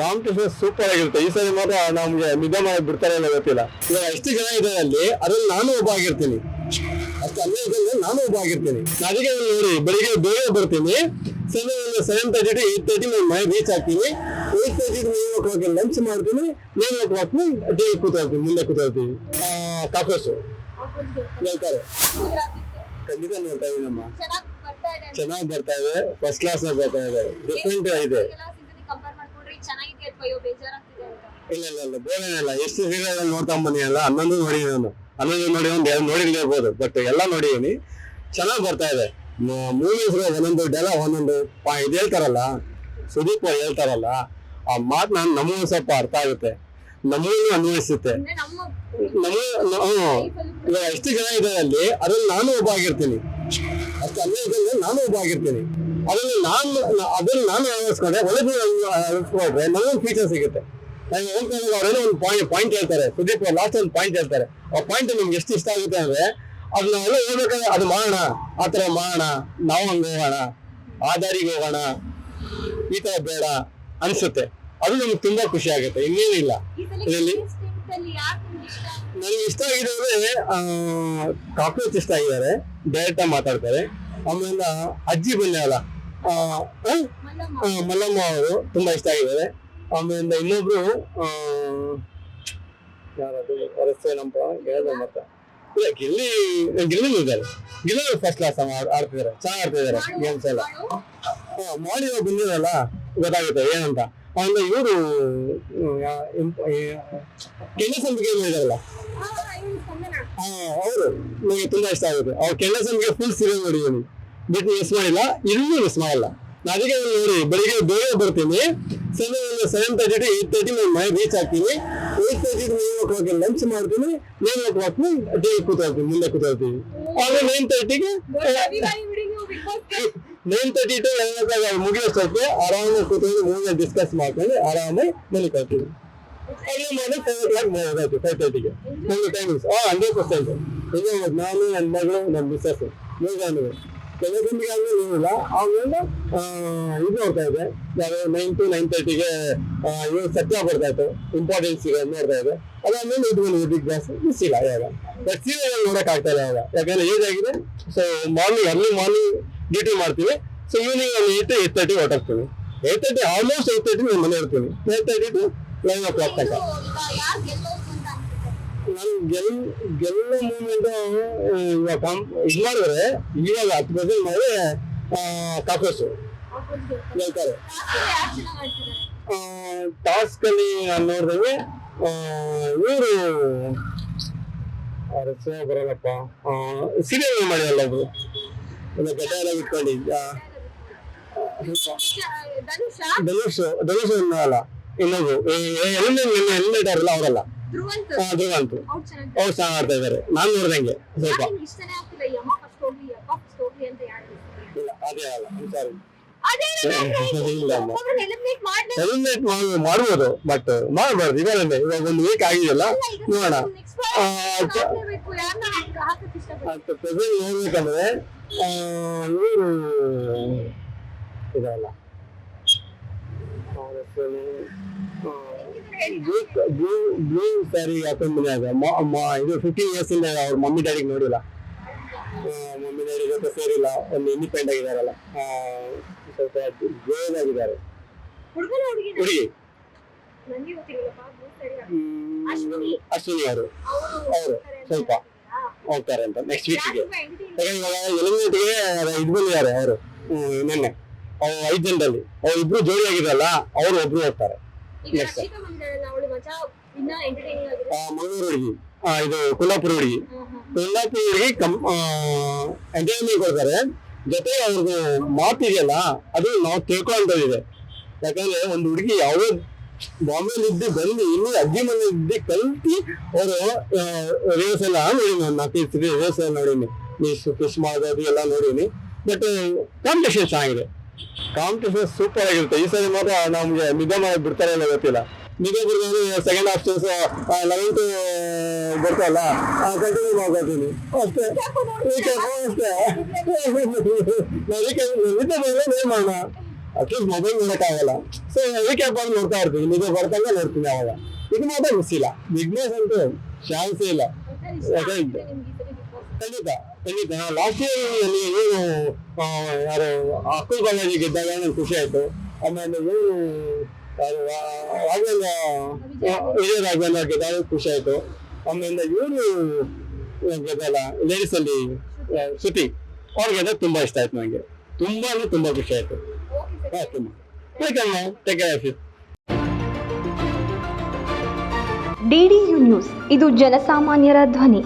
Competition super ಆಗಿರುತ್ತೆ. ಈ ಸರಿ ಮಾತ್ರ ನಮ್ಗೆ ನಿದ್ದೆ ಮಾಡಿ ಬಿಡ್ತಾರೆ ಅನ್ನೋ ಗೊತ್ತಿಲ್ಲ. ಇವಾಗ ಎಷ್ಟು ಜನ ಇದೆ ಅಲ್ಲಿ ಅದ್ರಲ್ಲಿ ನಾನು ಒಬ್ಬ ಆಗಿರ್ತೀನಿ. ಅಷ್ಟು ಅಲ್ಲೇ ನಾನು ಒಬ್ಬ ಆಗಿರ್ತೀನಿ. ಅದಕ್ಕೆ ನೋಡಿ ಬೆಳಿಗ್ಗೆ ಬೇಗ ಬರ್ತೀನಿ. Seven seven thirty to eight thirty ನಾನು ಮನೆ ರೀಚ್ ಆಗ್ತೀನಿ. Eight thirty nine o'clock lunch ಮಾಡ್ತೀನಿ. ನೈನ್ ಓ ಕ್ಲಾಕ್ ಡೇ ಕೂತ್ಕೊಳ್ತೀನಿ ಮುಂದೆ ಕೂತ್ಕೊಳ್ತೀವಿ ಕಾಫರ್ಸು ಹೇಳ್ತಾರೆ. ಖಂಡಿತ ನೋಡ್ತಾ ಇದೀನಮ್ಮ. ಚೆನ್ನಾಗಿ ಬರ್ತಾ ಇದೆ. ಫಸ್ಟ್ ಕ್ಲಾಸ್ ಬರ್ತಾ ಇದೆ ಡಿಫ್ರೆಂಟ್ ಇದೆ ಇಲ್ಲ ಅಥವಾ ಅಯ್ಯೋ ಬೇಜಾರಾಗ್ತಿದೆ ಅಂತ. ಇಲ್ಲ ಇಲ್ಲ ಇಲ್ಲ ಬೋರೇನಿಲ್ಲ ಎಷ್ಟು ಸೀರಿಯಲ್ ನೋಡ್ತಾ ಅಲ್ಲ? ಹನ್ನೊಂದು ನೋಡಿ ನಾನು. ಹನ್ನೊಂದು ನೋಡಿ ಒಂದು ಎರಡು ನೋಡಿರ್ಬೋದು ಬಟ್ ಎಲ್ಲ ನೋಡಿದೀನಿ. ಚೆನ್ನಾಗಿ ಬರ್ತಾ ಇದೆ. ಮೂವೀಸ್ ಒಂದೊಂದು ಡೈಲಾಗ್ ಒಂದೊಂದು ಪಾ ಇದು ಹೇಳ್ತಾರಲ್ಲ? ಸುದೀಪ್ ಅವ್ರು ಹೇಳ್ತಾರಲ್ಲ ಆ ಮಾತು ನಾನು ನಮಗೂ ಸ್ವಲ್ಪ ಅರ್ಥ ಆಗುತ್ತೆ. ನಮಗೂ ಅನ್ವಯಿಸುತ್ತೆ. ಇವಾಗ ಎಷ್ಟು ಜನ ಇದೆ ಅಲ್ಲಿ ಅದ್ರಲ್ಲಿ ನಾನು ಒಬ್ಬ ಆಗಿರ್ತೀನಿ. ಅಷ್ಟು ಅನ್ವಯಿಸಿದ್ರೆ ನಾನು ಒಬ್ಬ ಆಗಿರ್ತೀನಿ. ಅದ್ರಲ್ಲಿ ನಾನು ಅದನ್ನು ನಾನು ಅಳವಡಿಸ್ಕೊಂಡ್ರೆ ಒಳಗೆ ಅಳವಡಿಸ್ಕೊಂಡ್ರೆ ನನಗೊಂದು ಫೀಚರ್ ಸಿಗುತ್ತೆ. ನಾನು ಹೇಳ್ತಾರೆ ಅವರೇನೋ ಒಂದು ಪಾಯಿಂಟ್ ಪಾಯಿಂಟ್ ಹೇಳ್ತಾರೆ. ಸುದೀಪ್ ಲಾಸ್ಟ್ ಒಂದು ಪಾಯಿಂಟ್ ಹೇಳ್ತಾರೆ. ಆ ಪಾಯಿಂಟ್ ನಿಮ್ಗೆ ಎಷ್ಟು ಇಷ್ಟ ಆಗುತ್ತೆ ಅಂದ್ರೆ ಅದನ್ನ ಎಲ್ಲ ಹೇಳ್ಬೇಕಾದ್ರೆ ಅದು ಮಾಡೋಣ. ಆ ಥರ ಮಾಡೋಣ. ನಾವು ಹಂಗೆ ಹೋಗೋಣ. ಆ ದಾರಿಗೆ ಹೋಗೋಣ. ಈ ಥರ ಬೇಡ ಅನ್ಸುತ್ತೆ. ಅದು ನಮ್ಗೆ ತುಂಬಾ ಖುಷಿ ಆಗುತ್ತೆ. ಇನ್ನೇನಿಲ್ಲ ಇಲ್ಲ. ಇದರಲ್ಲಿ ನನಗೆ ಇಷ್ಟ ಆಗಿದ್ದಾರೆ ಕಾಕ್ರೋಚ್ ಇಷ್ಟ ಆಗಿದ್ದಾರೆ. ಡೈರೆಕ್ಟಾಗಿ ಮಾತಾಡ್ತಾರೆ. ಆಮೇಲೆ ಅಜ್ಜಿ ಆ? ಮಲ್ಲಮ್ಮ. ಅವರು ತುಂಬಾ ಇಷ್ಟ ಆಗಿದ್ದಾರೆ. ಆಮೇಲೆ ಇನ್ನೊಬ್ರು ಯಾರದು ಅವ್ರ ಹೆಸರೇನಪ್ಪ ಹೇಳ್ದೆ ಮತ್ತೆ. ಇಲ್ಲ ಗಿಲ್ಲಿ ಗಿಲ್ಲಿ ಇದ್ದಾರೆ. ಗಿಲ್ಲಿ ಫಸ್ಟ್ ಕ್ಲಾಸ್ ಆಡ್ತಿದ್ದಾರೆ. ಚೆನ್ನಾಗಿ ಆಡ್ತಿದ್ದಾರೆ ಗೇಮ್ಸ್ ಎಲ್ಲ. ಮಾಡು. ಮಾಡಿರೋ ಬಂದಿರಲ್ಲ ಗೊತ್ತಾಗುತ್ತೆ ಏನಂತ? ಆಮೇಲೆ ಇವರು ಕೆಂಡಸಂಬಿಗೆ ಹೇಳಿದಾರಲ್ಲ. ಅವರು ನನಗೆ ತುಂಬಾ ಇಷ್ಟ ಆಗುತ್ತೆ ಅವ್ರು ಕೆಂಡಸಂಬಿಗೆ ಫುಲ್ ಸೀರಿಯಲ್ ನೋಡಿದ್ದೀನಿ ಬಟ್ ಮಿಸ್ ಮಾಡಿಲ್ಲ. ಇನ್ನೂ ಮಿಸ್ ಮಾಡಲ್ಲ. ನಾನು ಅದಕ್ಕೆ ನೋಡಿ ಬೆಳಿಗ್ಗೆ ಬೇಗ ಬರ್ತೀನಿ. Seven seven thirty to eight thirty ನಾನು ಮನೆ ರೀಚ್ ಆಗ್ತೀನಿ. Eight thirty to nine o'clock lunch ಮಾಡ್ತೀನಿ. ನೈನ್ ಓ ಕ್ಲಾಕ್ ಟೀ ಕೂತ್ಕೊಳ್ತೀನಿ ಮುಂದೆ ಕೂತ್ಕೊಳ್ತೀವಿ ಆಮೇಲೆ ನೈನ್ ತರ್ಟಿಗೆ ನೈನ್ ತರ್ಟಿ ಟು ಲೆವೆನ್ ಮುಗಿಯೋಷ್ಟೊತ್ತಿಗೆ ಆರಾಮಾಗಿ ಕೂತ್ಕೊಂಡು ಮೂವಿ ಡಿಸ್ಕಸ್ ಮಾಡ್ಕೊಂಡು ಆರಾಮಾಗಿ ಮಲಿಕೊಳ್ತೀವಿ ಅಲ್ಲಿ ಮಾರ್ನಿಂಗ್ ಫೈವ್ ಓ ಕ್ಲಾಕ್ ಹೋಗಾಯ್ತು ಫೈವ್ ತರ್ಟಿಗೆ ನಮ್ಗೆ ಟೈಮಿಂಗ್ಸ್ ಹಂಡ್ರೆಡ್ ಪರ್ಸೆಂಟ್ ನಾನು ನನ್ನ ಮಗಳು ನಮ್ಮ ಮಿಸ್ಸಸ್ ಅನ್ನುವೆ ಕೆಲವೊಂದಿಗೆ ಆದ್ಮೇಲೆ ಏನಿಲ್ಲ ಆ, ಇದು ನೋಡ್ತಾ ಇದೆ ನಾನು ಟು ನೈನ್ ತರ್ಟಿಗೆ ಇವಾಗ ಸತ್ಯ ಬರ್ತಾ ಇತ್ತು. ಇಂಪಾರ್ಟೆನ್ಸ್ ಇದೆ ನೋಡ್ತಾ ಇದೆ ಅದಾದ್ಮೇಲೆ ಇದು ಬಂದಿದೆ ಬಿಗ್ ಬಾಸ್ ಮಿಸ್ ಇಲ್ಲ ಇವಾಗ. ಬಟ್ ಸೀರಿಯಲ್ ನೋಡಕ್ ಆಗ್ತಾ ಇಲ್ಲ ಇವಾಗ. ಯಾಕಂದ್ರೆ ಏಜ್ ಆಗಿದೆ. So morning early morning duty ಮಾಡ್ತೀವಿ ಸೊ ಈವ್ನಿಂಗ್ ಅಲ್ಲಿ eight eight thirty ಹೊರಟಾಗ್ತೀವಿ eight thirty almost eight thirty ನಾನು ಮನೆ ಇರ್ತೀನಿ eight thirty to eleven o'clock ತನಕ ಈಗ ಯಾರು ಗೆಲ್ಲೋದು ಅಂತ ಅನ್ಸುತ್ತೆ ನಾನು ಗೆಲ್ ಗೆಲ್ಲೋ ಮೂಮೆಂಟ್ ಇವಾಗ ಕಾಂಪ್ ಇದು ಮಾಡಿದ್ರೆ ಇವಾಗ ಹತ್ತು ಪರ್ಸೆಂಟ್ ಮಾಡಿದ್ರೆ ಕಾಕರ್ಸು. ಹೇಳ್ತಾರೆ ಟಾಸ್ಕ್ ಅಲ್ಲಿ ನಾನು ನೋಡಿದ್ರೆ ಇವರು ಅವ್ರ ಹೆಸರು ಬರಲ್ಲಪ್ಪ ಸೀರಿಯಲ್ ಮಾಡಿದಲ್ಲ ಒಬ್ರು ಒಂದು ಗಡ್ಡ ಎಲ್ಲ ಇಟ್ಕೊಂಡಿದ್ದ ಧನುಷ ಧನುಷ್ ಅಲ್ಲ ಇನ್ನೊಬ್ರು ಎಲ್ಲ ಅವರಲ್ಲ ಅವರಲ್ಲ ಧ್ರುವಂತ್. ಧ್ರುವಂತು. ಅವ್ರು ಚೆನ್ನಾಗಿ ಅವ್ರು ಚೆನ್ನಾಗಿ ಆಡ್ತಾ ಇದ್ದಾರೆ ನಾನು ನೋಡ್ದಂಗೆ ಸ್ವಲ್ಪ. ಯಾಕೆ ಇಷ್ಟನೇ ಆಗ್ತಿಲ್ಲ ಈ ಅಮ್ಮ ಫಸ್ಟ್ ಹೋಗ್ಲಿ ಅಪ್ಪ ಫಸ್ಟ್ ಹೋಗ್ಲಿ ಅಂತ ಯಾರು ಇಲ್ಲ ಅದೇ ಅಲ್ಲ ಸಾರಿ ಅದೇ ಇಲ್ಲ ಅಮ್ಮ ಎಲಿಮಿನೇಟ್ ಮಾಡ್ದೆ ಎಲಿಮಿನೇಟ್ ಮಾಡ್ಬೋದು ಬಟ್ ಮಾಡಬಾರ್ದು. ಇವಾಗಲೇ ಇವಾಗ ಒಂದು ವೀಕ್ ಆಗಿದೆಯಲ್ಲ? ನೋಡೋಣ. ನೆಕ್ಸ್ಟ್ ಆ, ಹಾಕ್ಲೇಬೇಕು. ಯಾರನ್ನ ಹಾಕಕ್ ಇಷ್ಟಪಡ್ತೀನಿ ಅಂತ ಪ್ರೆಸೆಂಟ್ ನೋಡ್ಬೇಕಂದ್ರೆ ಇವರು ಇದಲ್ಲ ಹೆಸರು ಬ್ಲೂ ಬ್ಲೂ ಸ್ಯಾರಿ ಹಾಕೊಂಡ್ ಬಂದಾಗ ಇದು ಫಿಫ್ಟೀನ್ ಇಯರ್ಸ್ ಇಂದ ಅವ್ರ ಮಮ್ಮಿ ಡ್ಯಾಡಿಗೆ ನೋಡಿಲ್ಲ ಮಮ್ಮಿ ಡ್ಯಾಡಿ ಜೊತೆ ಸೇರಿಲ್ಲ ಒಂದು ಇಂಡಿಪೆಂಡ್ ಆಗಿದಾರಲ್ಲ ಸ್ವಲ್ಪ ಗ್ರೋವ್ ಆಗಿದ್ದಾರೆ ಹುಡುಗಿ ಅಶ್ವಿನಿ. ಅವರು ಅವ್ರು ಸ್ವಲ್ಪ? ಹೋಗ್ತಾರೆ ಅಂತ ನೆಕ್ಸ್ಟ್ ವೀಕ್ಗೆ ಯಾಕಂದ್ರೆ ಇವಾಗ ಎಲಿಮಿನೇಟ್ಗೆ ಇದು ಬಂದಿದ್ದಾರೆ ಅವರು ನಿನ್ನೆ ಐದು ಜನರಲ್ಲಿ ಅವ್ರು ಇಬ್ರು ಜೋಡಿ ಆಗಿರಲ್ಲ ಅವ್ರು ಒಬ್ರು ಹೋಗ್ತಾರೆ. ಇನ್ನ ಮಂಗಳೂರು ಹುಡುಗಿ. ಇದು ಕೊಲ್ಲಾಪುರ ಹುಡುಗಿ. ಕೊಲ್ಲಾಪುರ ಹುಡುಗಿ ಕಮ್ ಎಂಟರ್ಟೈನ್ಮೆಂಟ್ ಕೊಡ್ತಾರೆ. ಜೊತೆ ಅವ್ರದ್ದು ಮಾತಿದೆಯಲ್ಲ ಅದು ನಾವು ತಿಳ್ಕೊಂತದಿದೆ ಯಾಕಂದ್ರೆ ಒಂದು ಹುಡುಗಿ ಯಾವ ಬಾಂಬೆಲಿ ಇದ್ದು ಬಂದು ಇಲ್ಲಿ ಅಜ್ಜಿ ಮನೆ ಇದ್ದು ಕಲ್ತಿ ಅವರು ರಿವರ್ಸ್ ಎಲ್ಲ ನೋಡಿನಿ ನಾನು ನಾಲ್ಕೈದು ರೇಸ್ ಎಲ್ಲ ನೋಡೀನಿ. ನೀವು ಫಿಶ್ ಮಾಡೋದು ಎಲ್ಲ ನೋಡೀನಿ. ಬಟ್ ಕಾಂಪಿಟೇಷನ್ ಚೆನ್ನಾಗಿದೆ. ಕಾಂಪಿಟೇಷನ್ ಸೂಪರ್ ಆಗಿರುತ್ತೆ. ಈ ಸರಿ ಮಾತ್ರ ನಮ್ಗೆ ನಿದ್ದೆ ಮಾಡಿ ಬಿಡ್ತಾರೆ ಅನ್ನೋ ಗೊತ್ತಿಲ್ಲ. ನಿದ್ದೆ ಬಿಡಿದ್ರೆ ಸೆಕೆಂಡ್ ಆಪ್ಷನ್ಸ್ ಲೆವೆಂತ್ ಬರ್ತಲ್ಲ ಕಂಟಿನ್ಯೂ ಮಾಡ್ಕೊತೀನಿ. ಅಷ್ಟೇ. ನಿದ್ದೆ ಬಂದ್ರೆ ಏನ್ ಮಾಡೋಣ. ಅಟ್ಲೀಸ್ಟ್ ಮೊಬೈಲ್ ನೋಡೋಕ್ಕಾಗಲ್ಲ. ಸೊ ರೀಕ್ಯಾಪ್ ಬಂದು ನೋಡ್ತಾ ಇರ್ತೀನಿ ನಿಮಗೆ ಬರ್ತಂಗ ನೋಡ್ತೀನಿ ಅವಾಗ. ಇದು ಮಾತ್ರ ಮಿಸ್ ಇಲ್ಲ. ಬಿಗ್ ಬಾಸ್ ಅಂತೂ ಚಾನ್ಸೇ ಇಲ್ಲ. ಖಂಡಿತ. ಖಂಡಿತ ಲಾಸ್ಟ್ ಇಯರ್ ಏನು ಯಾರು ಅಕ್ಕಲ್ ಬಾಲಾಜಿ ಗೆದ್ದಾಗ ನಂಗೆ ಖುಷಿ ಆಯ್ತು. ಆಮೇಲೆ ಇವರು ಯಾರು ರಾಘವೇಂದ್ರ ವಿಜಯ ರಾಘವೇಂದ್ರ ಗೆದ್ದಾಗ ಖುಷಿ ಆಯ್ತು. ಆಮೇಲೆ ಇವರು ಗೆದ್ದಲ್ಲ ಲೇಡೀಸ್ ಅಲ್ಲಿ ಅವರಿಗೆ ಅವ್ರು ಗೆದ್ದಾಗ ತುಂಬಾ ಇಷ್ಟ ಆಯ್ತು ನನಗೆ ತುಂಬಾ ಅಂದ್ರೆ ತುಂಬಾ ಖುಷಿ ಆಯ್ತು. ಹಾ, ತುಂಬಾ. Welcome take care U news. ಇದು ಜನಸಾಮಾನ್ಯರ ಧ್ವನಿ.